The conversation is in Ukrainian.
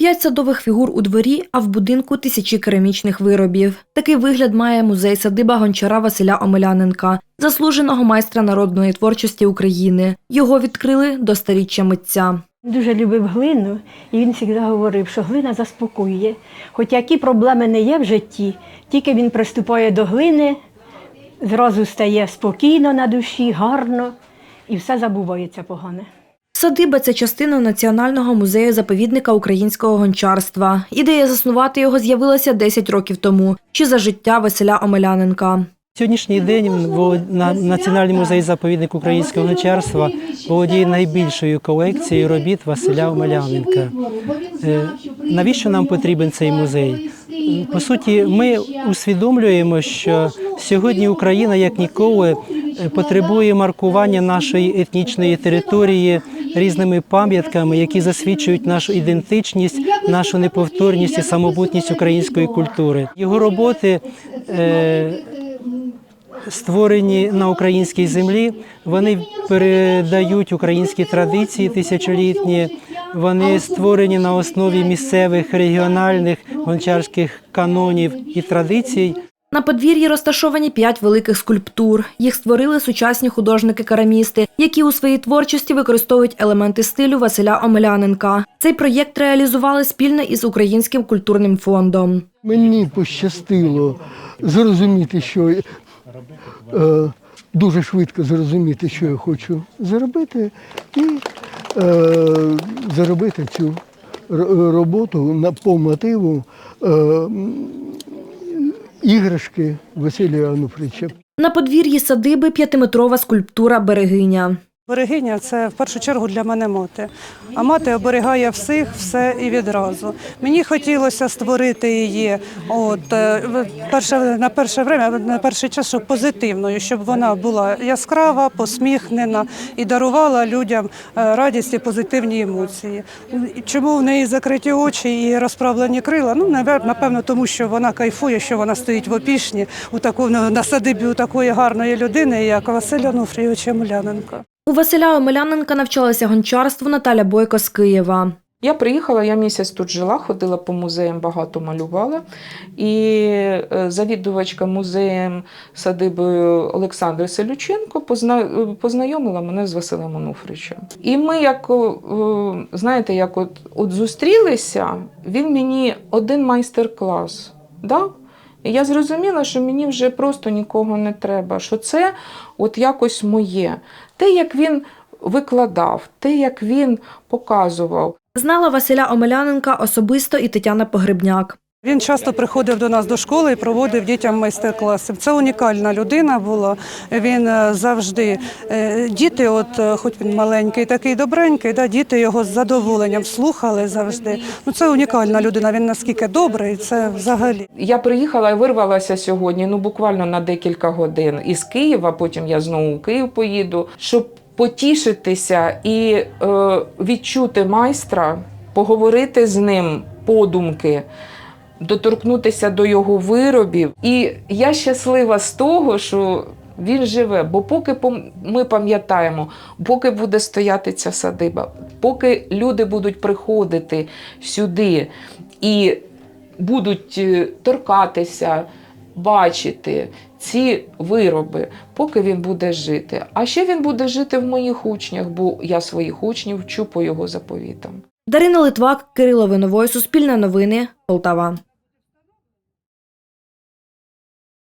П'ять садових фігур у дворі, а в будинку тисячі керамічних виробів. Такий вигляд має музей садиба гончара Василя Омеляненка, заслуженого майстра народної творчості України. Його відкрили до старіччя митця. Дуже любив глину, і він завжди говорив, що глина заспокоює. Хоч які проблеми не є в житті, тільки він приступає до глини, зразу стає спокійно на душі, гарно, і все забувається погане. Садиба це частина Національного музею заповідника українського гончарства. Ідея заснувати його з'явилася 10 років тому, ще за життя Василя Омеляненка. Сьогоднішній день Національний музей заповідник українського гончарства володіє найбільшою колекцією робіт Василя Омеляненка. Е, Навіщо нам потрібен цей музей? По суті, ми усвідомлюємо, що сьогодні Україна як ніколи е, потребує маркування нашої етнічної території різними пам'ятками, які засвідчують нашу ідентичність, нашу неповторність і самобутність української культури. Його роботи. е, створені на українській землі, вони передають українські традиції тисячолітні. Вони створені на основі місцевих регіональних гончарських канонів і традицій. На подвір'ї розташовані п'ять великих скульптур. Їх створили сучасні художники-керамісти, які у своїй творчості використовують елементи стилю Василя Омеляненка. Цей проєкт реалізували спільно із Українським культурним фондом. Мені пощастило зрозуміти, що е, дуже швидко зрозуміти, що я хочу зробити, і е, заробити цю роботу на по мотиву е, іграшки Василія Ануфрича. На подвір'ї садиби п'ятиметрова скульптура берегиня. Берегиня це в першу чергу для мене мати. А мати оберігає всіх, все і відразу. Мені хотілося створити її от, е, перше, на перше время, на перший час, щоб позитивною, щоб вона була яскрава, посміхнена і дарувала людям е, радість і позитивні емоції. Чому в неї закриті очі і розправлені крила? Ну, напевно, тому що вона кайфує, що вона стоїть в опішні у таку, на садибі у такої гарної людини, як Василь Ануфрійович Емеляненко. У Василя Омеляненка навчалася гончарству Наталя Бойко з Києва. Я приїхала, я місяць тут жила, ходила по музеям, багато малювала. І е, завідувачка музеєм садибою Олександра Селюченко позна... познайомила мене з Василем Онуфричем. І ми, як о, знаєте, як от, от зустрілися, він мені один майстер-клас дав. І я зрозуміла, що мені вже просто нікого не треба, що це от якось моє. Те, як він викладав, те, як він показував. Знала Василя Омеляненка особисто і Тетяна Погребняк. Він часто приходив до нас до школи і проводив дітям майстер-класи. Це унікальна людина була. Він е, завжди е, діти, от е, хоч він маленький, такий добренький, да, діти його з задоволенням слухали завжди. Ну це унікальна людина. Він наскільки добрий, це взагалі. Я приїхала і вирвалася сьогодні, ну буквально на декілька годин із Києва, потім я знову у Київ поїду, щоб потішитися і е, відчути майстра, поговорити з ним подумки. Доторкнутися до його виробів. І я щаслива з того, що він живе. Бо поки ми пам'ятаємо, поки буде стояти ця садиба, поки люди будуть приходити сюди і будуть е, торкатися, бачити ці вироби, поки він буде жити. А ще він буде жити в моїх учнях, бо я своїх учнів вчу по його заповітам. Дарина Литвак, Кирило Виновой, Суспільне новини, Полтава.